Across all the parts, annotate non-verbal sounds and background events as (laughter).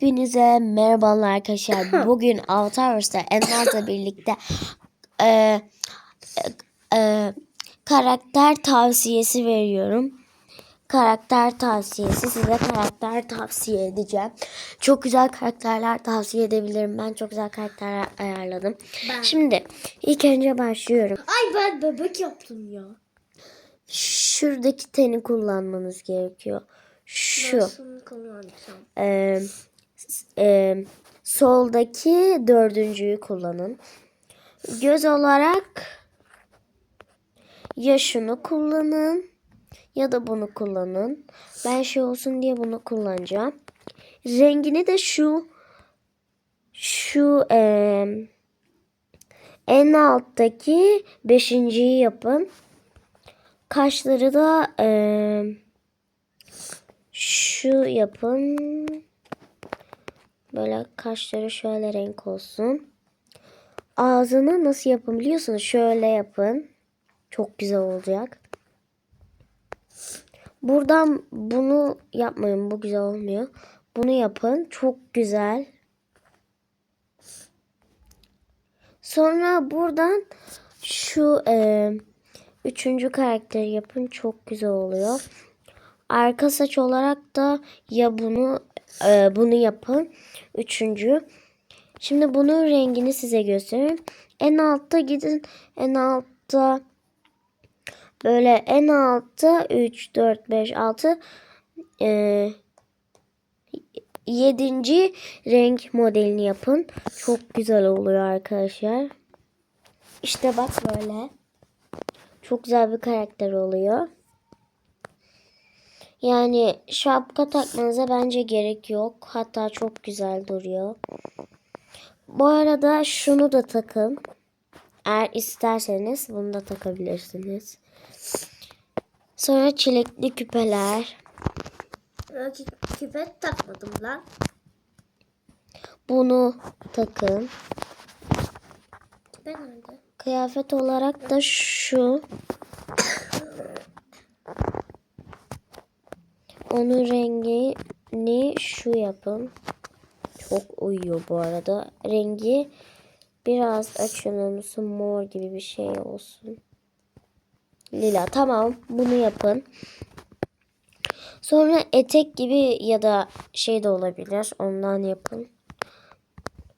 Hepinize merhabalar arkadaşlar. (laughs) Bugün Avatar'da Ennaz'la birlikte e, e, e, karakter tavsiyesi veriyorum. Karakter tavsiyesi size karakter tavsiye edeceğim. Çok güzel karakterler tavsiye edebilirim. Ben çok güzel karakterler ayarladım. Ben- Şimdi ilk önce başlıyorum. Ay ben bebek yaptım ya. Şuradaki teni kullanmanız gerekiyor. Şu. Ben e, soldaki dördüncüyü kullanın. Göz olarak ya şunu kullanın ya da bunu kullanın. Ben şey olsun diye bunu kullanacağım. Rengini de şu şu e, en alttaki beşinciyi yapın. Kaşları da e, şu yapın. Böyle kaşları şöyle renk olsun. Ağzını nasıl yapın biliyorsunuz? Şöyle yapın. Çok güzel olacak. Buradan bunu yapmayın. Bu güzel olmuyor. Bunu yapın. Çok güzel. Sonra buradan şu e, üçüncü karakteri yapın. Çok güzel oluyor. Arka saç olarak da ya bunu e, bunu yapın. Üçüncü. Şimdi bunun rengini size göstereyim. En altta gidin. En altta böyle en altta 3, 4, 5, 6 e, yedinci renk modelini yapın. Çok güzel oluyor arkadaşlar. İşte bak böyle. Çok güzel bir karakter oluyor. Yani şapka takmanıza bence gerek yok. Hatta çok güzel duruyor. Bu arada şunu da takın. Eğer isterseniz bunu da takabilirsiniz. Sonra çilekli küpeler. Ben kü- küpet takmadım lan. Bunu takın. Küpe nerede? Kıyafet olarak da şu. Onun rengini şu yapın. Çok uyuyor bu arada. Rengi biraz açılımsı mor gibi bir şey olsun. Lila tamam bunu yapın. Sonra etek gibi ya da şey de olabilir. Ondan yapın.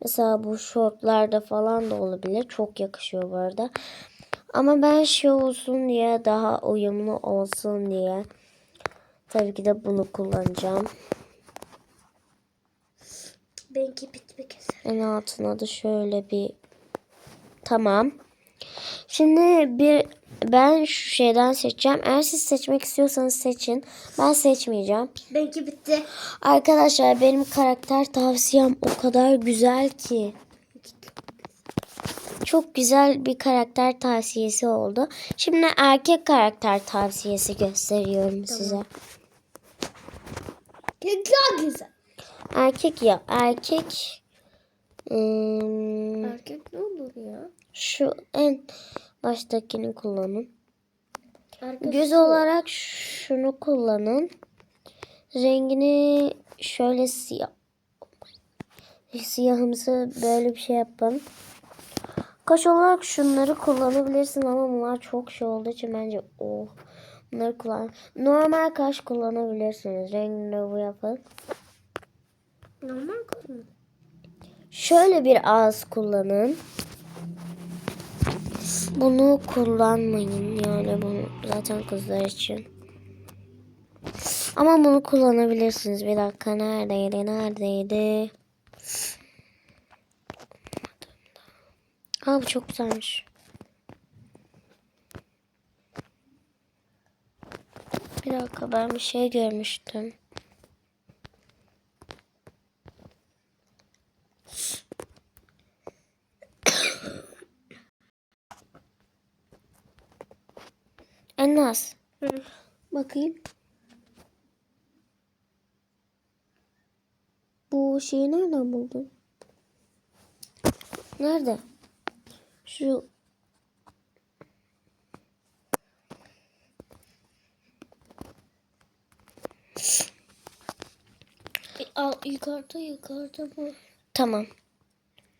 Mesela bu şortlarda falan da olabilir. Çok yakışıyor bu arada. Ama ben şey olsun diye daha uyumlu olsun diye tabii ki de bunu kullanacağım. Benimki bitmek üzere. En altına da şöyle bir tamam. Şimdi bir ben şu şeyden seçeceğim. Eğer siz seçmek istiyorsanız seçin. Ben seçmeyeceğim. Benimki bitti. Arkadaşlar benim karakter tavsiyem o kadar güzel ki. Çok güzel bir karakter tavsiyesi oldu. Şimdi erkek karakter tavsiyesi gösteriyorum size. Güzel güzel. Erkek ya erkek hmm, Erkek ne olur ya? şu en baştakini kullanın. Erkek Göz şu. olarak şunu kullanın. Rengini şöyle siyah siyahımsı böyle bir şey yapın. Kaş olarak şunları kullanabilirsin ama bunlar çok şey olduğu için bence o bunları kullan. Normal kaş kullanabilirsiniz. Rengini bu yapın. Normal kız mı? Şöyle bir ağız kullanın. Bunu kullanmayın yani bunu zaten kızlar için. Ama bunu kullanabilirsiniz. Bir dakika neredeydi neredeydi? Aa bu çok güzelmiş. Bir dakika ben bir şey görmüştüm. (coughs) Enas. Hı. Bakayım. Bu şeyi nereden buldun? Nerede? Şu Al yukarıda yukarıda bu. Tamam.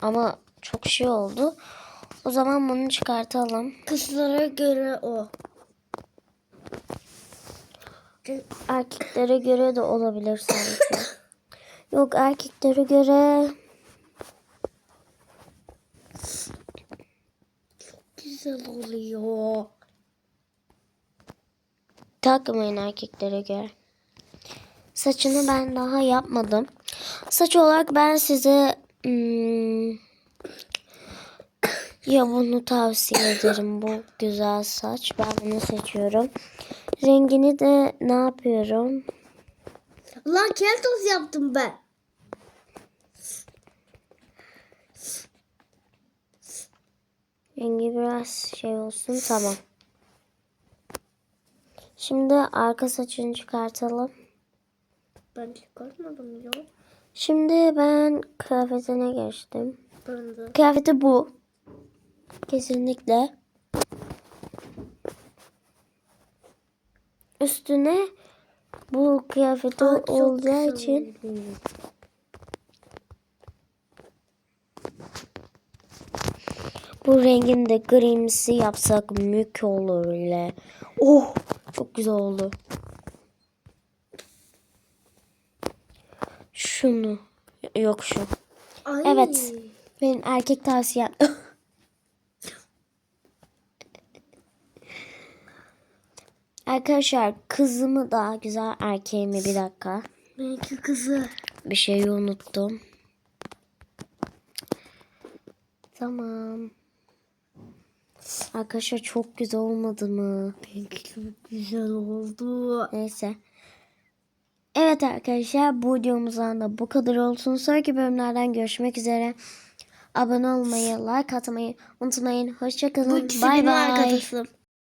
Ama çok şey oldu. O zaman bunu çıkartalım. Kızlara göre o. Erkeklere göre de olabilir sanki. (coughs) Yok erkeklere göre Güzel oluyor. takmayın erkeklere göre. Saçını ben daha yapmadım. Saç olarak ben size hmm, (coughs) ya bunu tavsiye ederim. Bu güzel saç. Ben bunu seçiyorum. Rengini de ne yapıyorum? Lan keltoz yaptım ben. Rengi biraz şey olsun. Tamam. Şimdi arka saçını çıkartalım. Ben çıkartmadım ya. Şimdi ben kıyafetine geçtim. Ben de. Kıyafeti bu. Kesinlikle. Üstüne bu kıyafeti Aa, olacağı güzel için bu rengin de grimsi yapsak mük olur ile. Oh çok güzel oldu. Şunu. Yok şu. Ay. Evet. Benim erkek tavsiyem. (laughs) Arkadaşlar kızımı daha güzel erkeğimi bir dakika. Benimki kızı. Bir şeyi unuttum. Tamam. Arkadaşlar çok güzel olmadı mı? Benimki çok güzel oldu. Neyse. Evet arkadaşlar bu videomuzdan da bu kadar olsun. Sonraki bölümlerden görüşmek üzere. Abone olmayı, like atmayı unutmayın. Hoşçakalın. Bay bay.